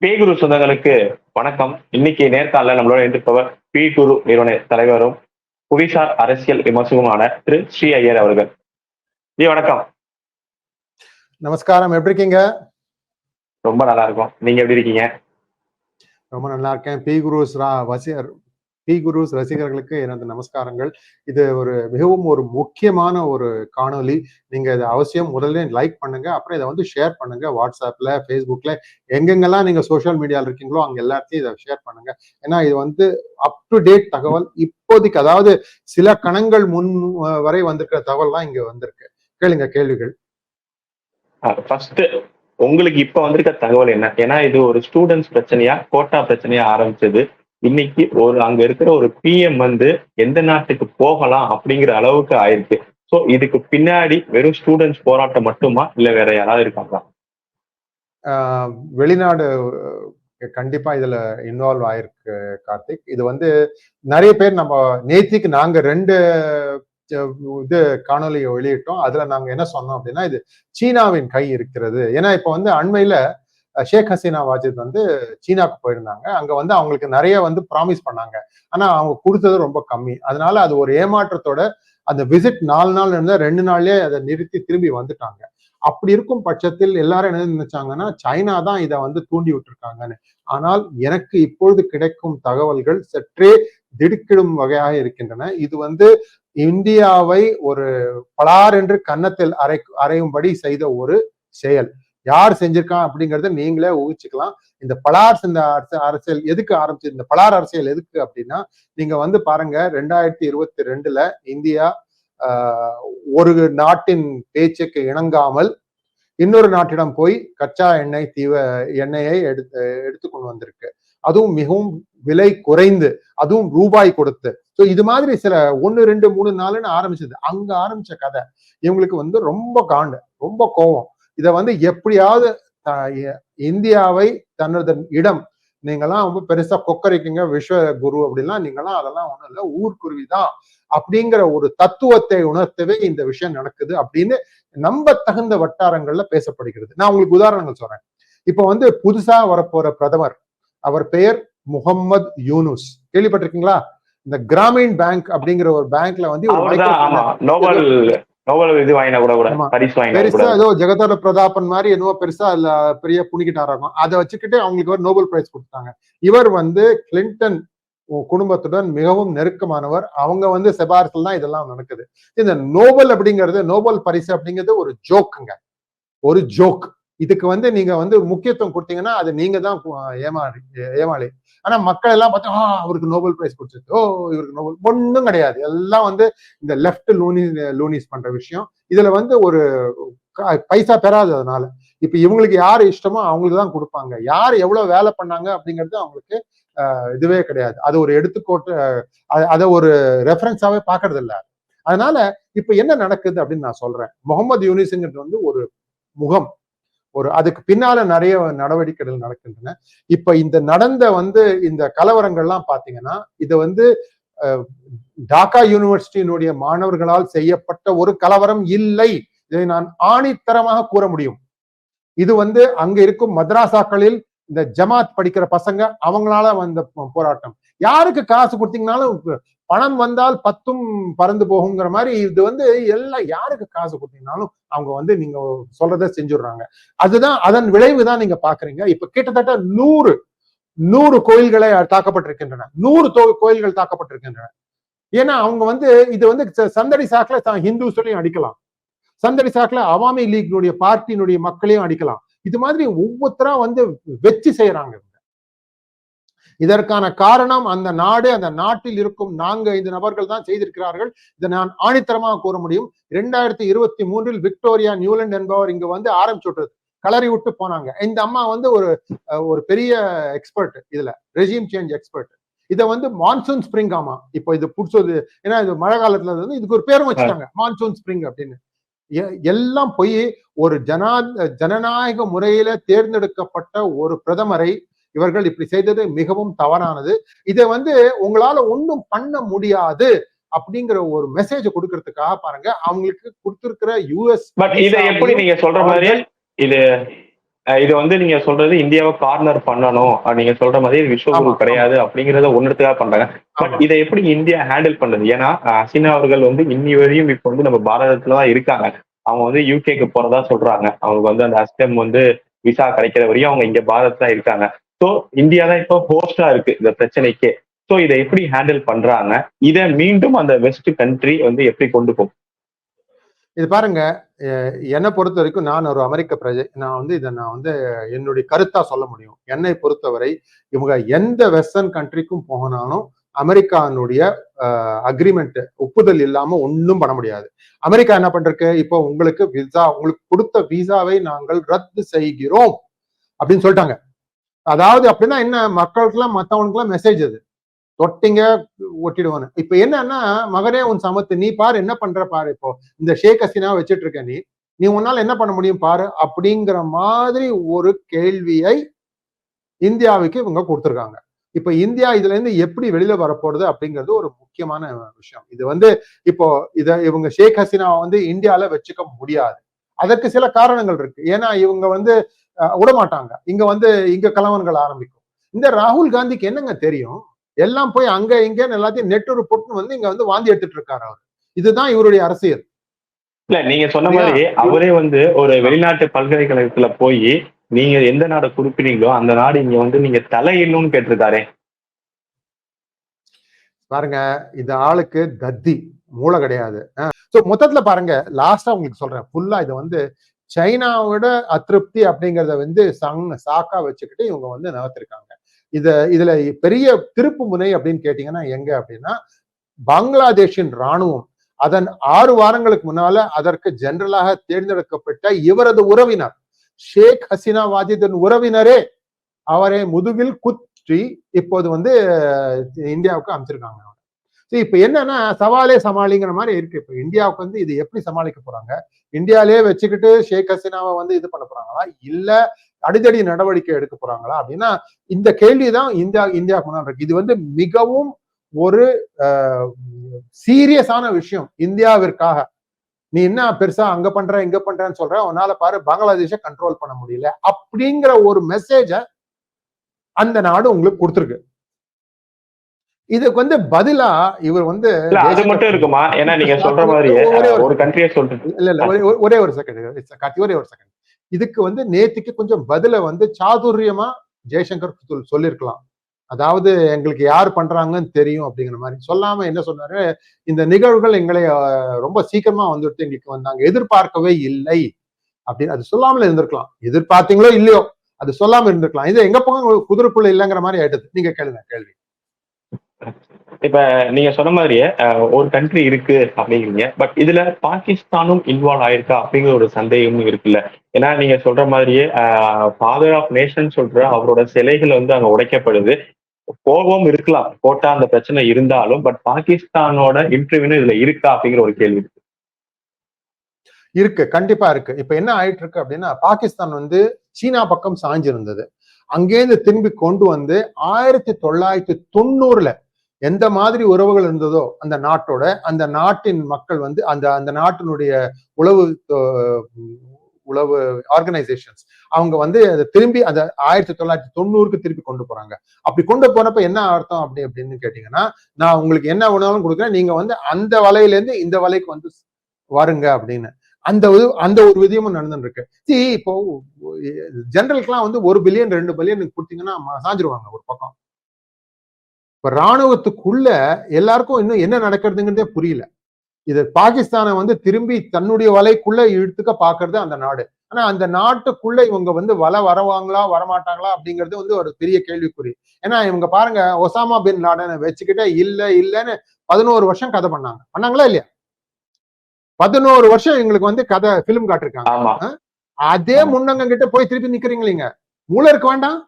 குரு சொந்தங்களுக்கு வணக்கம். இன்னைக்கு நேர்காணல நம்மளோட இருப்பவர் பி குரு நிறுவன தலைவரும் புவிசார் அரசியல் விமர்சகருமான திரு ஸ்ரீ ஐயர் அவர்கள். ஜி வணக்கம். நமஸ்காரம். எப்படி இருக்கீங்க? ரொம்ப நல்லா இருக்கும். நீங்க எப்படி இருக்கீங்க? ரொம்ப நல்லா இருக்கேன். பி குருஸ் ரா டி குருஸ் ரசிகர்களுக்கு எனது நமஸ்காரங்கள். இது ஒரு மிகவும் ஒரு முக்கியமான ஒரு காணொளி. நீங்க இதை அவசியம் முதல்ல லைக் பண்ணுங்க. அப்புறம் இதை வந்து ஷேர் பண்ணுங்க. வாட்ஸ்அப்ல ஃபேஸ்புக்ல எங்கெங்கெல்லாம் நீங்க சோஷியல் மீடியால இருக்கீங்களோ அங்க எல்லாத்தையும் இதை ஷேர் பண்ணுங்க. ஏன்னா இது வந்து அப் டு டேட் தகவல். இப்போதைக்கு அதாவது சில கணங்கள் முன் வரை வந்திருக்கிற தகவல்லாம் இங்க வந்திருக்கு. கேளுங்க கேள்விகள். ஃபர்ஸ்ட் உங்களுக்கு இப்ப வந்திருக்க தகவல் என்ன? ஏன்னா இது ஒரு ஸ்டூடெண்ட்ஸ் பிரச்சனையா கோட்டா பிரச்சனையா ஆரம்பிச்சது. இன்னைக்கு ஒரு அங்க இருக்கிற ஒரு பிஎம் வந்து எந்த நாட்டுக்கு போகலாம் அப்படிங்கிற அளவுக்கு ஆயிருக்கு. சோ இதுக்கு பின்னாடி வெறும் ஸ்டூடெண்ட்ஸ் போராட்டம் மட்டுமா? இல்ல வேற யாராவது இருக்காங்களா? ஆஹ் வெளிநாடு கண்டிப்பா இதுல இன்வால்வ் ஆயிருக்கு கார்த்திக். இது வந்து நிறைய பேர் நம்ம நேத்திக்கு நாங்க ரெண்டு இது காணொலியை வெளியிட்டோம். அதுல நாங்க என்ன சொன்னோம் அப்படின்னா இது சீனாவின் கை இருக்கிறது. ஏன்னா இப்ப வந்து அண்மையில ஷேக் ஹசீனா வாஜித் வந்து சீனாக்கு போயிருந்தாங்க. அங்க வந்து அவங்களுக்கு நிறைய வந்து ப்ராமிஸ் பண்ணாங்க. ஆனா அவங்க கொடுத்தது ரொம்ப கம்மி. அதனால அது ஒரு ஏமாற்றத்தோட அந்த விசிட் நாலு நாள் இருந்தா ரெண்டு நாள்லயே அதை நிறுத்தி திரும்பி வந்துட்டாங்க. அப்படி இருக்கும் பட்சத்தில் எல்லாரும் என்ன நினைச்சாங்கன்னா சைனா தான் இதை வந்து தூண்டி விட்டுருக்காங்கன்னு. ஆனால் எனக்கு இப்பொழுது கிடைக்கும் தகவல்கள் சற்றே திடுக்கிடும் வகையாக இருக்கின்றன. இது வந்து இந்தியாவை ஒரு பலார் என்று கன்னத்தில் அரை அறையும்படி செய்த ஒரு செயல். யார் செஞ்சிருக்கான் அப்படிங்கறத நீங்களே ஊகிச்சுக்கலாம். இந்த பலார் இந்த அரசியல் எதுக்கு ஆரம்பிச்சது இந்த பலார் அரசியல் எதுக்கு அப்படின்னா நீங்க வந்து பாருங்க ரெண்டாயிரத்தி இருபத்தி ரெண்டுல இந்தியா ஒரு நாட்டின் பேச்சுக்கு இணங்காமல் இன்னொரு நாட்டிடம் போய் கச்சா எண்ணெய் தீவ எண்ணெயை எடுத்து எடுத்துக்கொண்டு வந்திருக்கு. அதுவும் மிகவும் விலை குறைந்து அதுவும் ரூபாய் கொடுத்து. ஸோ இது மாதிரி சில ஒன்னு ரெண்டு மூணு நாலுன்னு ஆரம்பிச்சது. அங்க ஆரம்பிச்ச கதை இவங்களுக்கு வந்து ரொம்ப காண்டு ரொம்ப கோவம். இதை வந்து எப்படியாவது இந்தியாவை தனது இடம் நீங்கெல்லாம் ரொம்ப பெருசா கொக்கரிக்குங்க விஸ்வ குரு அப்படின்லாம் நீங்கெல்லாம் அதெல்லாம் ஒண்ணும் இல்லை ஊர்க்குருவி தான் அப்படிங்கிற ஒரு தத்துவத்தை உணர்த்தவே இந்த விஷயம் நடக்குது அப்படின்னு நம்ப தகுந்த வட்டாரங்கள்ல பேசப்படுகிறது. நான் உங்களுக்கு உதாரணங்கள் சொல்றேன். இப்ப வந்து புதுசா வரப்போற பிரதமர் அவர் பெயர் முகம்மது யூனுஸ். கேள்விப்பட்டிருக்கீங்களா? இந்த கிராமீண் பேங்க் அப்படிங்கிற ஒரு பேங்க்ல வந்து நோபல் நோபல் இது வாங்கினா கூட கூட? பரிசு பெருசா ஏதோ ஜெகதோட பிரதாபன் மாதிரி என்னவோ பெருசா அதுல பெரிய புனிக்கிட்டாராகும் அதை வச்சுக்கிட்டு அவங்களுக்கு ஒரு நோபல் பிரைஸ் கொடுத்தாங்க. இவர் வந்து கிளின்டன் குடும்பத்துடன் மிகவும் நெருக்கமானவர். அவங்க வந்து செபாரத்தில் தான் இதெல்லாம் நடக்குது. இந்த நோபல் அப்படிங்கிறது நோபல் பரிசு அப்படிங்கிறது ஒரு ஜோக்குங்க. ஒரு ஜோக். இதுக்கு வந்து நீங்க வந்து முக்கியத்துவம் கொடுத்தீங்கன்னா அது நீங்க தான் ஏமாறி ஏமாளி. ஆனா மக்கள் எல்லாம் பார்த்தா ஆ அவருக்கு நோபல் பிரைஸ் கொடுத்துருக்கு. ஓ இவருக்கு நோபல் ஒன்றும் கிடையாது. எல்லாம் வந்து இந்த லெஃப்ட் லூனி லூனிஸ் பண்ற விஷயம். இதுல வந்து ஒரு பைசா பெறாது அதனால. இப்ப இவங்களுக்கு யார் இஷ்டமோ அவங்களுக்கு தான் கொடுப்பாங்க. யார் எவ்வளவு வேலை பண்ணாங்க அப்படிங்கிறது அவங்களுக்கு இதுவே கிடையாது. அது ஒரு எடுத்துக்கோட்டு அதை ஒரு ரெஃபரன்ஸாவே பாக்குறது இல்ல அதனால இப்ப என்ன நடக்குது அப்படின்னு நான் சொல்றேன். முகமது யூனிஸுங்கிறது வந்து ஒரு முகம். ஒரு அதுக்கு பின்னால நிறைய நடவடிக்கைகள் நடக்கின்றன. இப்ப இந்த நடந்த வந்து இந்த கலவரங்கள்லாம் பாத்தீங்கன்னா இது வந்து டாக்கா யூனிவர்சிட்டியினுடைய மாணவர்களால் செய்யப்பட்ட ஒரு கலவரம் இல்லை. இதை நான் ஆணித்தரமாக கூற முடியும். இது வந்து அங்க இருக்கும் மദ്രാസാக்களில் இந்த ஜமாத் படிக்கிற பசங்க அவங்களால வந்த போராட்டம். யாருக்கு காசு கொடுத்தீங்கனாலும் பணம் வந்தால் பத்தும் பறந்து போகுங்கிற மாதிரி இது வந்து எல்லாம் யாருக்கு காசு கொடுத்தீங்கனாலும் அவங்க வந்து நீங்க சொல்றத செஞ்சுடுறாங்க. அதுதான் அதன் விளைவு தான் நீங்க பாக்குறீங்க. இப்ப கிட்டத்தட்ட நூறு நூறு கோயில்களை தாக்கப்பட்டிருக்கின்றன. நூறு கோயில்கள் தாக்கப்பட்டிருக்கின்றன. ஏன்னா அவங்க வந்து இது வந்து சந்தடி சாக்கில் ஹிந்துஸ்லையும் அடிக்கலாம். சந்தடி சாக்கில் அவாமி லீக்னுடைய பார்ட்டியினுடைய மக்களையும் அடிக்கலாம். இது மாதிரி ஒவ்வொருத்தரா வந்து வெச்சு செய்யறாங்க. இதற்கான காரணம் அந்த நாடு அந்த நாட்டில் இருக்கும் நான்கு ஐந்து நபர்கள் தான் செய்திருக்கிறார்கள். இதை நான் ஆணித்தரமாக கூற முடியும். இரண்டாயிரத்தி இருபத்தி மூன்றில் விக்டோரியா நியூலாந்து என்பவர் இங்க வந்து ஆரம்பிச்சு விட்டது. கலரி விட்டு போனாங்க. இந்த அம்மா வந்து ஒரு ஒரு பெரிய எக்ஸ்பர்ட் இதுல ரெஜிம் சேஞ்ச் எக்ஸ்பர்ட் இதை வந்து மான்சூன் ஸ்ப்ரிங் ஆமா. இப்போ இது புடிச்சது ஏன்னா இது மழை காலத்துல வந்து இதுக்கு ஒரு பேரும் வச்சுட்டாங்க. மான்சூன் ஸ்ப்ரிங் அப்படின்னு. எல்லாம் போய் ஒரு ஜனா ஜனநாயக முறையில தேர்ந்தெடுக்கப்பட்ட ஒரு பிரதமரை இவர்கள் இப்படி செய்தது மிகவும் தவறானது. இதை வந்து உங்களால ஒன்றும் பண்ண முடியாது அப்படிங்கிற ஒரு மெசேஜ் கொடுக்கறதுக்காக பாருங்க. அவங்களுக்கு கொடுத்திருக்கிற யூஎஸ் பட் இதை எப்படி நீங்க சொல்ற மாதிரி? இது இது வந்து நீங்க சொல்றது இந்தியாவை கார்னர் பண்ணணும். நீங்க சொல்ற மாதிரி விஸ்வகுரு கிடையாது அப்படிங்கறத ஒன்னுக்காக பண்றாங்க. பட். இதை எப்படி இந்தியா ஹேண்டில் பண்ணுது ஏன்னா ஹசீனா அவர்கள் வந்து இன்னி வரையும் இப்ப வந்து நம்ம பாரதத்துல தான் இருக்காங்க. அவங்க வந்து யூகேக்கு போறதா சொல்றாங்க. அவங்களுக்கு வந்து அந்த அஸ்டம் வந்து விசா கிடைக்கிற வரையும் அவங்க இங்க பாரத் தான் இருக்காங்க. ஸோ இந்தியா தான் இப்போ ஹோஸ்டா இருக்கு இந்த பிரச்சனைக்கே. ஸோ இதை எப்படி ஹேண்டில் பண்றாங்க? இதை மீண்டும் அந்த வெஸ்ட் கண்ட்ரி வந்து எப்படி கொண்டு போகும்? இது பாருங்க என்னை பொறுத்த வரைக்கும் நான் ஒரு அமெரிக்க பிரஜை. நான் வந்து இதை நான் வந்து என்னுடைய கருத்தா சொல்ல முடியும். என்னை பொறுத்தவரை இவங்க எந்த வெஸ்டர்ன் கண்ட்ரிக்கும் போகனாலும் அமெரிக்கானுடைய அக்ரிமெண்ட் ஒப்புதல் இல்லாம ஒன்றும் பண்ண முடியாது. அமெரிக்கா என்ன பண்றக்கு இப்போ உங்களுக்கு விசா உங்களுக்கு கொடுத்த விசாவை நாங்கள் ரத்து செய்கிறோம் அப்படின்னு சொல்லிட்டாங்க. அதாவது அப்படின்னா என்ன? மக்களுக்கெல்லாம் மற்றவனுக்குலாம் மெசேஜ் அது. தொட்டிங்க ஒட்டிடுவானு. இப்ப என்னன்னா மகனே உன் சமத்து நீ பாரு என்ன பண்ற பாரு இப்போ? இந்த ஷேக் ஹசீனா வச்சுட்டு இருக்க நீ. நீ உன்னால என்ன பண்ண முடியும் பாரு? அப்படிங்கிற மாதிரி ஒரு கேள்வியை இந்தியாவுக்கு இவங்க கொடுத்துருக்காங்க. இப்ப இந்தியா இதுல இருந்து எப்படி வெளியில வரப்போறது அப்படிங்கிறது ஒரு முக்கியமான விஷயம். இது வந்து இப்போ இத இவங்க ஷேக் ஹசீனாவை வந்து இந்தியால வச்சுக்க முடியாது. அதற்கு சில காரணங்கள் இருக்கு. ஏன்னா இவங்க வந்து அஹ், விடமாட்டாங்க. இங்க வந்து இங்க கலவரங்கள் ஆரம்பிக்கும். இந்த ராகுல் காந்திக்கு என்னங்க தெரியும்? எல்லாம் போய் அங்க இங்கன்னு எல்லாத்தையும் நெட்டொரு பொட்டு வந்து இங்க வந்து வாந்தி எடுத்துட்டு இருக்காரு அவர். இதுதான் இவருடைய அரசியல். இல்ல நீங்க சொன்ன மாதிரி அவரே வந்து ஒரு வெளிநாட்டு பல்கலைக்கழகத்துல போய் நீங்க எந்த நாடை குறிப்பிட்டீங்களோ அந்த நாடு இங்க வந்து நீங்க தலையிடணும்னு கேட்டிருக்காரே. பாருங்க இந்த ஆளுக்கு தத்தி மூளை கிடையாது. சோ மொத்தத்துல பாருங்க லாஸ்டா உங்களுக்கு சொல்றேன். ஃபுல்லா இது வந்து சைனாவோட அதிருப்தி அப்படிங்கறத வந்து சங் சாக்கா வச்சுக்கிட்டு இவங்க வந்து நகர்த்திருக்காங்க. இத இதுல பெரிய திருப்பு முனை அப்படின்னு கேட்டீங்கன்னா எங்க அப்படின்னா பங்களாதேஷின் ராணுவம் அதன் ஆறு வாரங்களுக்கு முன்னால அதற்கு ஜெனரலாக தேர்ந்தெடுக்கப்பட்ட இவரது உறவினர் ஷேக் ஹசீனா வாஜிதின் உறவினரே அவரை முதுகில் குத்தி இப்போது வந்து இந்தியாவுக்கு அமைச்சிருக்காங்க. ஸோ இப்போ என்னன்னா சவாலே சமாளிங்கிற மாதிரி இருக்கு. இப்போ இந்தியாவுக்கு வந்து இது எப்படி சமாளிக்க போறாங்க? இந்தியாலே வச்சுக்கிட்டு ஷேக் ஹசீனாவை வந்து இது பண்ண போறாங்களா? இல்ல அடிதடி நடவடிக்கை எடுக்க போறாங்களா? அப்படின்னா இந்த கேள்விதான் இந்தியா இந்தியாவுக்கு முன்னாடி இருக்கு. இது வந்து மிகவும் ஒரு சீரியஸான விஷயம் இந்தியாவிற்காக. நீ என்ன பெருசா அங்க பண்ற இங்க பண்றேன்னு சொல்ற உன்னால பாரு பங்களாதேஷ கண்ட்ரோல் பண்ண முடியல. அப்படிங்கிற ஒரு மெசேஜ அந்த நாடு உங்களுக்கு கொடுத்துருக்கு. இதுக்கு வந்து பதிலா இவர் வந்து அது மட்டும் இருக்குமா? ஏன்னா நீங்க சொல்ற மாதிரி ஒரே கண்ட்ரியை சொல்றது இல்ல இல்ல ஒரே- ஒரே செகண்ட் கார்த்தி ஒரே ஒரு செகண்ட் இதுக்கு வந்து நேத்துக்கு கொஞ்சம் பதில வந்து சாதுரியமா ஜெய்சங்கர் சொல்- சொல்லியிருக்கலாம் அதாவது எங்களுக்கு யார் பண்றாங்கன்னு தெரியும் அப்படிங்கிற மாதிரி. சொல்லாம என்ன சொன்னாரு? இந்த நிகழ்வுகள் எங்களை ரொம்ப சீக்கிரமா வந்துட்டு எங்களுக்கு வந்தாங்க. எதிர்பார்க்கவே இல்லை அப்படின்னு. அது சொல்லாமல இருந்திருக்கலாம். எதிர்பார்த்தீங்களோ இல்லையோ அது சொல்லாம இருந்திருக்கலாம். இது எங்க போங்க குதிரைக்குள்ள இல்லைங்கிற மாதிரி ஆயிடுது. நீங்க கேளுங்க கேள்வி. இப்ப நீங்க சொன்ன மாதிரியே ஒரு கண்ட்ரி இருக்கு அப்படிங்கிறீங்க. பட் இதுல பாகிஸ்தானும் இன்வால்வ் ஆயிருக்கா அப்படிங்கிற ஒரு சந்தேகமும் இருக்குல்ல. ஏன்னா நீங்க சொல்ற மாதிரியே ஃபாதர் ஆஃப் நேஷன் சொல்ற அவரோட சிலைகள் வந்து அங்க உடைக்கப்படுது. கோபம் இருக்கலாம். போட்டா அந்த பிரச்சனை இருந்தாலும் பட் பாகிஸ்தானோட இன்டர்வியூ இதுல இருக்கா அப்படிங்கிற ஒரு கேள்வி இருக்கு. இருக்கு. கண்டிப்பா இருக்கு. இப்ப என்ன ஆயிட்டு இருக்கு அப்படின்னா பாகிஸ்தான் வந்து சீனா பக்கம் சாஞ்சிருந்தது. அங்கேருந்து திரும்பி கொண்டு வந்து ஆயிரத்தி தொள்ளாயிரத்தி தொண்ணூறுல எந்த மாதிரி உறவுகள் இருந்ததோ அந்த நாட்டோட அந்த நாட்டின் மக்கள் வந்து அந்த அந்த நாட்டினுடைய உளவு உளவு ஆர்கனைசேஷன்ஸ் அவங்க வந்து அதை திரும்பி அந்த ஆயிரத்தி தொள்ளாயிரத்தி தொண்ணூறுக்கு திருப்பி கொண்டு போறாங்க. அப்படி கொண்டு போனப்ப என்ன அர்த்தம் அப்படி அப்படின்னு கேட்டீங்கன்னா நான் உங்களுக்கு என்ன உணவும் கொடுக்குறேன் நீங்க வந்து அந்த வலையிலேருந்து இந்த வலைக்கு வந்து வருங்க அப்படின்னு. அந்த அந்த ஒரு விதியமும் நடந்துருக்கு சி இப்போ ஜென்ரலுக்குலாம் வந்து ஒரு பில்லியன் ரெண்டு பில்லியன் கொடுத்தீங்கன்னா சாஞ்சிருவாங்க ஒரு பக்கம். இப்ப ராணுவத்துக்குள்ள எல்லாருக்கும் இன்னும் என்ன நடக்கிறதுங்கிறதே புரியல. இது பாகிஸ்தானை வந்து திரும்பி தன்னுடைய வலைக்குள்ள இழுத்துக்க பாக்குறது அந்த நாடு. ஆனா அந்த நாட்டுக்குள்ள இவங்க வந்து வலை வரவாங்களா வரமாட்டாங்களா அப்படிங்கிறது வந்து ஒரு பெரிய கேள்விக்குறி. ஏன்னா இவங்க பாருங்க ஒசாமா பின் லாடனை வச்சுக்கிட்டே இல்ல இல்லன்னு பதினோரு வருஷம் கதை பண்ணாங்க. பண்ணாங்களா இல்லையா? பதினோரு வருஷம் எங்களுக்கு வந்து கதை பிலிம் காட்டிருக்காங்க. அதே முன்னங்க கிட்ட போய் திருப்பி நிக்கிறீங்களீங்க மூளை இருக்க வேண்டாம்.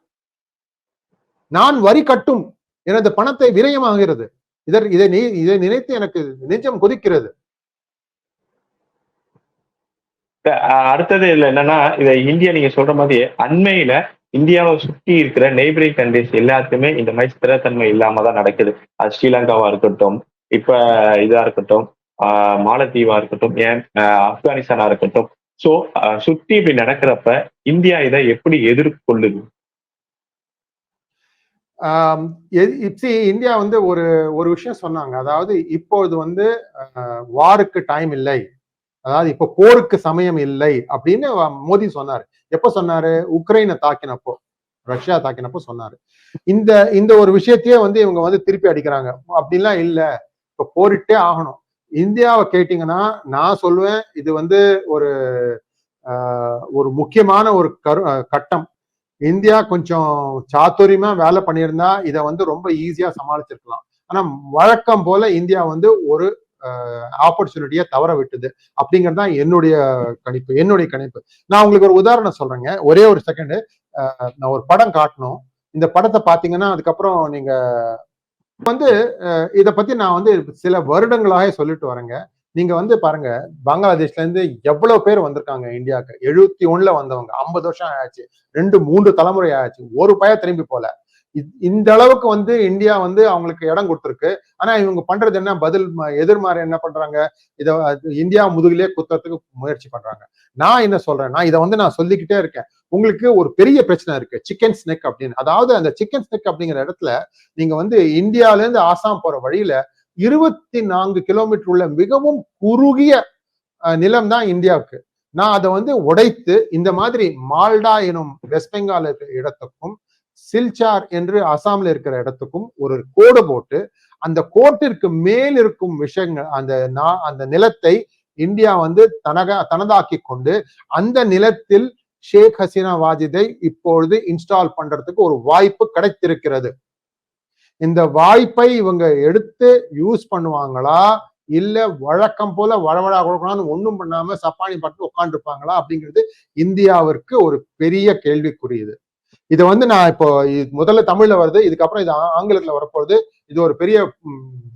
நான் வரி கட்டும். எனது பணத்தை விரயமாகிறது. இதர் இதை நீ- இதை நினைத்து எனக்கு நெஞ்சம் கொதிக்கிறது. அடுத்தது இதுல என்னன்னா இதை இந்தியா நீங்க சொல்ற மாதிரி அண்மையில இந்தியாவை சுற்றி இருக்கிற நெய்பரிங் கண்ட்ரிஸ் எல்லாத்துக்குமே இந்த மாதிரி ஸ்திரத்தன்மை இல்லாம தான் நடக்குது. அது ஸ்ரீலங்காவா இருக்கட்டும் இப்ப இதா இருக்கட்டும் ஆஹ் மாலத்தீவா இருக்கட்டும் ஏன் ஆப்கானிஸ்தானா இருக்கட்டும். சோ சுற்றி இப்படி நடக்கிறப்ப இந்தியா இதை எப்படி எதிர்கொள்ளுது? ஆம், இந்தியா வந்து ஒரு ஒரு விஷயம் சொன்னாங்க. அதாவது இப்பொழுது வந்து வாருக்கு டைம் இல்லை. அதாவது இப்போ போருக்கு சமயம் இல்லை அப்படின்னு மோடி சொன்னாரு. எப்ப சொன்னாரு? உக்ரைனை தாக்கினப்போ. ரஷ்யா தாக்கினப்போ சொன்னாரு. இந்த இந்த ஒரு விஷயத்தையே வந்து இவங்க வந்து திருப்பி அடிக்கிறாங்க. அப்படின்லாம் இல்லை. இப்போ போரிட்டே ஆகணும். இந்தியாவை கேட்டிங்கன்னா நான் சொல்லுவேன் இது வந்து ஒரு ஒரு முக்கியமான ஒரு கரு கட்டம். இந்தியா கொஞ்சம் சாத்துரியமா வேலை பண்ணியிருந்தா இதை வந்து ரொம்ப ஈஸியா சமாளிச்சிருக்கலாம். ஆனா வழக்கம் போல இந்தியா வந்து ஒரு ஆப்பர்ச்சுனிட்டியை தவற விட்டுது. அப்படிங்கிறது தான் என்னுடைய கணிப்பு என்னுடைய கணிப்பு. நான் உங்களுக்கு ஒரு உதாரணம் சொல்றேங்க. ஒரே ஒரு செகண்டு நான் ஒரு படம் காட்டணும். இந்த படத்தை பாத்தீங்கன்னா அதுக்கப்புறம் நீங்க வந்து இதை பத்தி நான் வந்து சில வருடங்களாக சொல்லிட்டு வரேங்க. நீங்க வந்து பாருங்க பங்களாதேஷ்ல இருந்து எவ்வளவு பேர் வந்திருக்காங்க இந்தியாவுக்கு? எழுபத்தி ஒண்ணுல வந்தவங்க ஐம்பது வருஷம் ஆயாச்சு ரெண்டு மூன்று தலைமுறை ஆயாச்சு ஒரு பய திரும்பி போல. இ- இந்த அளவுக்கு வந்து இந்தியா வந்து அவங்களுக்கு இடம் கொடுத்துருக்கு. ஆனா இவங்க பண்றது என்ன? பதில் ம- எதிர்மாறு என்ன பண்றாங்க? இத இந்தியா முதுகிலே குத்துறதுக்கு முயற்சி பண்றாங்க. நான் என்ன சொல்றேன் நான் இதை வந்து நான் சொல்லிக்கிட்டே இருக்கேன். உங்களுக்கு ஒரு பெரிய பிரச்சனை இருக்கு சிக்கன் ஸ்னெக் அப்படின்னு. அதாவது அந்த சிக்கன் ஸ்னெக் அப்படிங்கிற இடத்துல நீங்க வந்து இந்தியால இருந்து ஆசாம் போற வழியில இருபத்தி நான்கு கிலோமீட்டர் உள்ள மிகவும் குறுகிய நிலம் தான் இந்தியாவுக்கு. நான் அதை வந்து உடைத்து இந்த மாதிரி மால்டா எனும் வெஸ்ட் பெங்கால் இருக்கிற இடத்துக்கும் சில்சார் என்று அசாம்ல இருக்கிற இடத்துக்கும் ஒரு கோடு போட்டு அந்த கோட்டிற்கு மேல் இருக்கும் விஷயங்கள் அந்த நான் அந்த நிலத்தை இந்தியா வந்து தனக தனதாக்கி கொண்டு அந்த நிலத்தில் ஷேக் ஹசீனா வாஜிதை இப்பொழுது இன்ஸ்டால் பண்றதுக்கு ஒரு வாய்ப்பு கிடைத்திருக்கிறது. இந்த வாய்ப்பை இவங்க எடுத்து யூஸ் பண்ணுவாங்களா? இல்ல வழக்கம் போல வழவழா கொடுக்கணும்னு ஒண்ணும் பண்ணாம சப்பானி பட்டு உட்காந்துருப்பாங்களா அப்படிங்கிறது இந்தியாவிற்கு ஒரு பெரிய கேள்விக்குரியது இதை. வந்து நான் இப்போ முதல்ல தமிழ்ல வருது இதுக்கப்புறம் இது ஆங்கிலத்துல வரப்போகுது. இது ஒரு பெரிய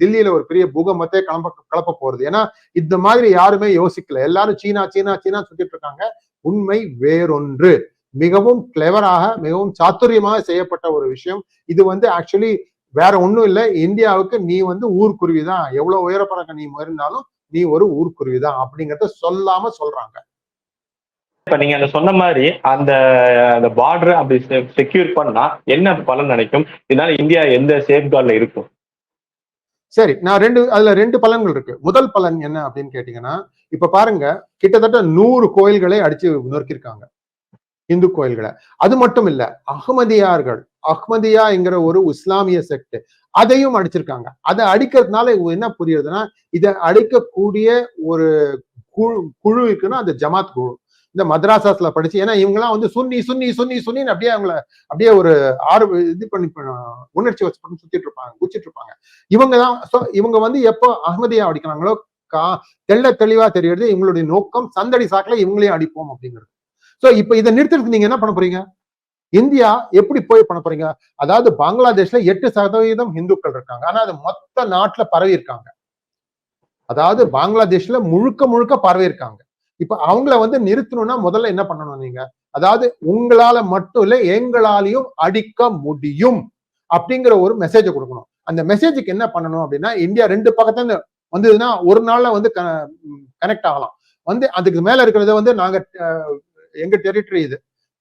தில்லியில ஒரு பெரிய பூகம்பத்தை கிளம்ப கிளப்ப போறது ஏன்னா இந்த மாதிரி யாருமே யோசிக்கல. எல்லாரும் சீனா சீனா சீனா சுத்திட்டு இருக்காங்க. உண்மை வேறொன்று. மிகவும் கிளவராக மிகவும் சாத்துரியமாக செய்யப்பட்ட ஒரு விஷயம். இது வந்து ஆக்சுவலி வேற ஒண்ணும் இல்ல. இந்தியாவுக்கு நீ வந்து ஊர்க்குருவி தான் எவ்வளவு உயரப்பறக்க நீ இருந்தாலும் நீ ஒரு ஊர்க்குருவி தான் அப்படிங்கறத சொல்லாம சொல்றாங்க. இப்ப நீங்க அந்த சொன்ன மாதிரி அந்த அந்த பார்டர் அப்படி செக்யூர் பண்ணா என்ன பலன் நினைக்கும் இதனால இந்தியா எந்த சேஃப்கார்ட்ல இருக்கும்? சரி நான் ரெண்டு அதுல ரெண்டு பலன்கள் இருக்கு. முதல் பலன் என்ன அப்படின்னு கேட்டீங்கன்னா இப்ப பாருங்க கிட்டத்தட்ட நூறு கோயில்களை அடிச்சு நொறுக்கியிருக்காங்க. இந்து கோயில்களை. அது மட்டும் இல்ல அகமதியார்கள் அஹ்மதியா அஹ்மதியாங்கிற ஒரு இஸ்லாமிய செக்ட் அதையும் அடிச்சிருக்காங்க. அதை அடிக்கிறதுனால என்ன புரியுதுன்னா இதை அடிக்கக்கூடிய ஒரு குழு குழு இருக்குன்னா அந்த ஜமாத் குழு. இந்த மதராசாஸ்ல படிச்சு ஏன்னா இவங்கெல்லாம் வந்து சுன்னி சுன்னி சுன்னி சுன்னின்னு அப்படியே அவங்கள அப்படியே ஒரு ஆர்வ இது பண்ணி உணர்ச்சி வச்சு பண்ணி சுத்திட்டு இருப்பாங்க குச்சிட்டு இருப்பாங்க. இவங்க தான் இவங்க வந்து எப்போ அகமதியா அடிக்கிறாங்களோ கா தெள்ள தெளிவா தெரியறது இவங்களுடைய நோக்கம் சந்தடி சாக்கில் இவங்களையும் அடிப்போம் அப்படிங்கிறது. சோ இப்ப இதை நிறுத்துறதுக்கு நீங்க என்ன பண்ண போறீங்க? இந்தியா எப்படி போய் பண்ண போறீங்க? அதாவது பங்களாதேஷ்ல எட்டு சதவீதம் இந்துக்கள் இருக்காங்க. ஆனா அது மொத்த நாட்டுல பரவி இருக்காங்க. அதாவது பங்களாதேஷ்ல முழுக்க முழுக்க பரவி இருக்காங்க. இப்ப அவங்கள வந்து நிறுத்தணும்னா முதல்ல என்ன பண்ணணும் நீங்க? அதாவது உங்களால மட்டும் இல்ல எங்களாலையும் அடிக்க முடியும் அப்படிங்கிற ஒரு மெசேஜை கொடுக்கணும். அந்த மெசேஜுக்கு என்ன பண்ணணும் அப்படின்னா இந்தியா ரெண்டு பக்கத்துல வந்ததுன்னா ஒரு நாள்ல வந்து கனெக்ட் ஆகலாம். வந்து அதுக்கு மேல இருக்கிறத வந்து நாங்க எங்க டெரிட்டரி இது.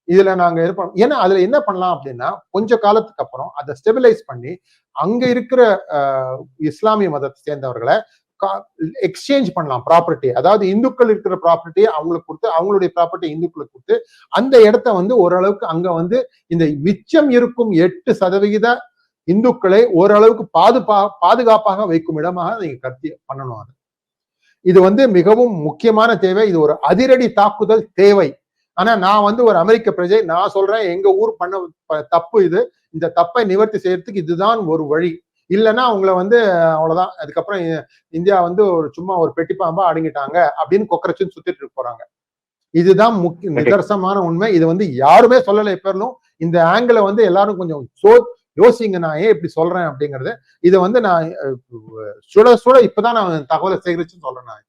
இதுல நாங்க இருப்போம் ஏன்னா அதுல என்ன பண்ணலாம் அப்படின்னா கொஞ்ச காலத்துக்கு அப்புறம் அதை ஸ்டெபிலைஸ் பண்ணி அங்க இருக்கிற இஸ்லாமிய மதத்தை சேர்ந்தவர்களை எக்ஸ்சேஞ்ச் பண்ணலாம் ப்ராப்பர்ட்டி அதாவது இந்துக்கள் இருக்கிற ப்ராப்பர்ட்டியை அவங்களுக்கு கொடுத்து அவங்களுடைய ப்ராப்பர்ட்டி இந்துக்களுக்கு கொடுத்து அந்த இடத்த வந்து ஓரளவுக்கு அங்க வந்து இந்த மிச்சம் இருக்கும் எட்டு சதவிகித இந்துக்களை ஓரளவுக்கு பாதுகா பாதுகாப்பாக வைக்கும் இடமாக நீங்க கருத்தி பண்ணணும் அது. இது வந்து மிகவும் முக்கியமான தேவை. இது ஒரு அதிரடி தாக்குதல் தேவை. ஆனா நான் வந்து ஒரு அமெரிக்க பிரஜை நான் சொல்றேன் எங்க ஊர் பண்ண தப்பு இது. இந்த தப்பை நிவர்த்தி செய்யறதுக்கு இதுதான் ஒரு வழி. இல்லைன்னா அவங்கள வந்து அவ்வளவுதான். அதுக்கப்புறம் இந்தியா வந்து ஒரு சும்மா ஒரு பெட்டி பாம்பா அடங்கிட்டாங்க அப்படின்னு கொக்கரச்சுன்னு சுத்திட்டு போறாங்க. இதுதான் முக்கிய நிதர்சனமான உண்மை. இது வந்து யாருமே சொல்லலை எப்பேர்லும் இந்த ஆங்கிள வந்து எல்லாரும் கொஞ்சம் சோ யோசிங்க நான் ஏன் இப்படி சொல்றேன் அப்படிங்கறது. இதை வந்து நான் சுட சுட இப்பதான் நான் தகவலை சேகரிச்சு சொல்றேன் நான்.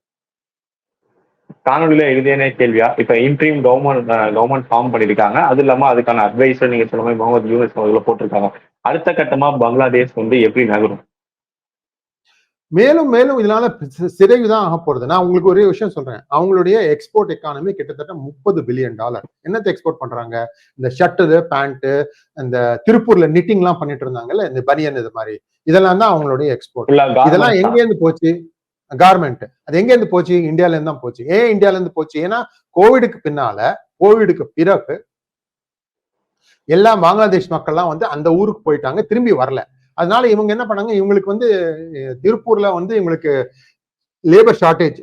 காணொலியில எழுதியனே கேள்வியா? இப்ப இன்ட்ரீம் கவர்மெண்ட் கவர்மெண்ட் ஃபார்ம் பண்ணிருக்காங்க. அது இல்லாம அதுக்கான அட்வைசர் நீங்க சொன்ன மாதிரி முகமது யூனிஸ் அதுல போட்டிருக்காங்க. அடுத்த கட்டமா பங்களாதேஷ் வந்து எப்படி நகரும்? மேலும் மேலும் இதனால சி- சிதைவுதான் ஆக போறது. நான் உங்களுக்கு ஒரே விஷயம் சொல்றேன். அவங்களுடைய எக்ஸ்போர்ட் எக்கானமி கிட்டத்தட்ட முப்பது பில்லியன் டாலர் என்னத்தை எக்ஸ்போர்ட் பண்றாங்க? இந்த ஷர்ட்டு பேண்ட் இந்த திருப்பூர்ல knitting எல்லாம் பண்ணிட்டு இருந்தாங்கல்ல இந்த பனியன் இது மாதிரி. இதெல்லாம் தான் அவங்களுடைய எக்ஸ்போர்ட் இதெல்லாம் எங்க இருந்து போச்சு? கார்மெண்ட் அது எங்க இருந்து போச்சு? இந்தியால இருந்து தான் போச்சு. ஏன் இந்தியால இருந்து போச்சு? ஏன்னா கோவிடுக்கு பின்னால கோவிடுக்கு பிறகு எல்லா பங்களாதேஷ் மக்கள்லாம் வந்து அந்த ஊருக்கு போயிட்டாங்க. திரும்பி வரல. அதனால இவங்க என்ன பண்ணாங்க? இவங்களுக்கு வந்து திருப்பூர்ல வந்து இவங்களுக்கு லேபர் ஷார்டேஜ்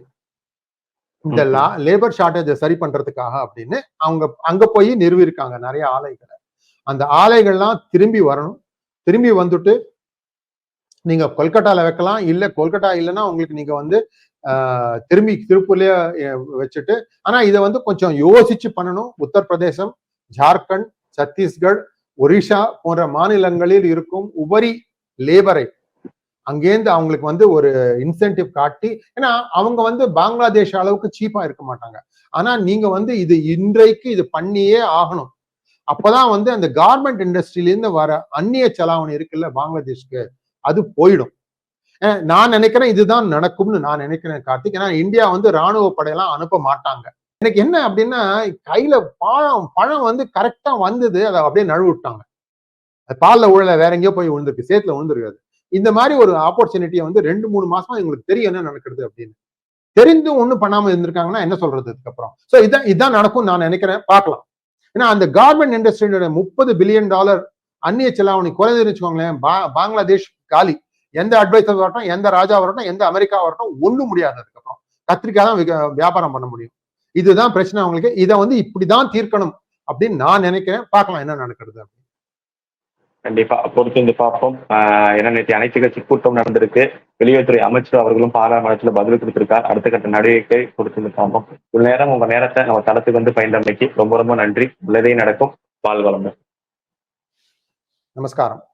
இந்த. லேபர் ஷார்டேஜை சரி பண்றதுக்காக அப்படின்னு அவங்க அங்க போய் நிறுவிருக்காங்க நிறைய ஆலைகளை. அந்த ஆலைகள்லாம் திரும்பி வரணும். திரும்பி வந்துட்டு நீங்க கொல்கட்டால வைக்கலாம் இல்ல கொல்கட்டா இல்லைன்னா உங்களுக்கு நீங்க வந்து ஆஹ், திரும்பி திருப்பூர்லயே வச்சுட்டு ஆனா இதை வந்து கொஞ்சம் யோசிச்சு பண்ணணும். உத்தரப்பிரதேசம் ஜார்க்கண்ட் சத்தீஸ்கர் ஒரிஷா போன்ற மாநிலங்களில் இருக்கும் உபரி லேபரை அங்கேருந்து அவங்களுக்கு வந்து ஒரு இன்சென்டிவ் காட்டி ஏன்னா அவங்க வந்து பங்களாதேஷ் அளவுக்கு சீப்பா இருக்க மாட்டாங்க. ஆனா நீங்க வந்து இது இன்றைக்கு இது பண்ணியே ஆகணும். அப்பதான் வந்து அந்த கார்மெண்ட் இண்டஸ்ட்ரியிலேருந்து வர அந்நிய செலாவணி இருக்குல்ல பங்களாதேஷ்க்கு. அது போயிடும். நான் நினைக்கிறேன் இதுதான் நடக்கும்னு நான் நினைக்கிறேன் கார்த்திக். ஏன்னா இந்தியா வந்து ராணுவ படையெல்லாம் அனுப்ப மாட்டாங்க. எனக்கு என்ன அப்படின்னா கையில பழம் பழம் வந்து கரெக்டா வந்தது அதை அப்படியே நழுவு விட்டாங்க. பால்ல உழல வேற எங்கேயோ போய் விழுந்திருக்கு சேத்துல விழுந்திருக்காது. இந்த மாதிரி ஒரு ஆப்பர்ச்சுனிட்டியை வந்து ரெண்டு மூணு மாசமா இவங்களுக்கு தெரியும் என்ன நடக்கிறது அப்படின்னு. தெரிந்தும் ஒண்ணும் பண்ணாம இருந்திருக்காங்கன்னா என்ன சொல்றது அதுக்கப்புறம் சோ இதான் இதான் நடக்கும் நான் நினைக்கிறேன். பார்க்கலாம். ஏன்னா அந்த கார்மெண்ட் இண்டஸ்ட்ரியோட முப்பது பில்லியன் டாலர் அந்நிய செலாவணி குறைந்து வச்சுக்கோங்களேன் பா- பங்களாதேஷ் காலி. எந்த அட்வைசர் வரட்டும் எந்த ராஜா வரட்டும் எந்த அமெரிக்கா வரட்டும் ஒண்ணும் முடியாது அதுக்கப்புறம். கத்திரிக்காய் தான் வியாபாரம் பண்ண முடியும். இதுதான் பிரச்சனை அவங்களுக்கு. இதை வந்து இப்படிதான் தீர்க்கணும் அப்படின்னு நான் நினைக்கிறேன். பார்க்கலாம் என்ன நடக்கிறது அப்படின்னு. கண்டிப்பா. பொறுத்திருந்து பார்ப்போம். ஏன்னா நேற்று அனைத்து கட்சி கூட்டம் நடந்திருக்கு. வெளியுறவுத்துறை அமைச்சர் அவர்களும் பாராளுமன்றத்தில் பதில் கொடுத்திருக்கார். அடுத்த கட்ட நடவடிக்கை பொறுத்திருந்து பார்ப்போம். இவ்வளவு நேரம் உங்க நேரத்தை நம்ம தளத்துக்கு வந்து பயந்தமைக்கு ரொம்ப ரொம்ப நன்றி. உள்ளதே நடக்கும். வாழ் வளமுடன் நமஸ்காரம்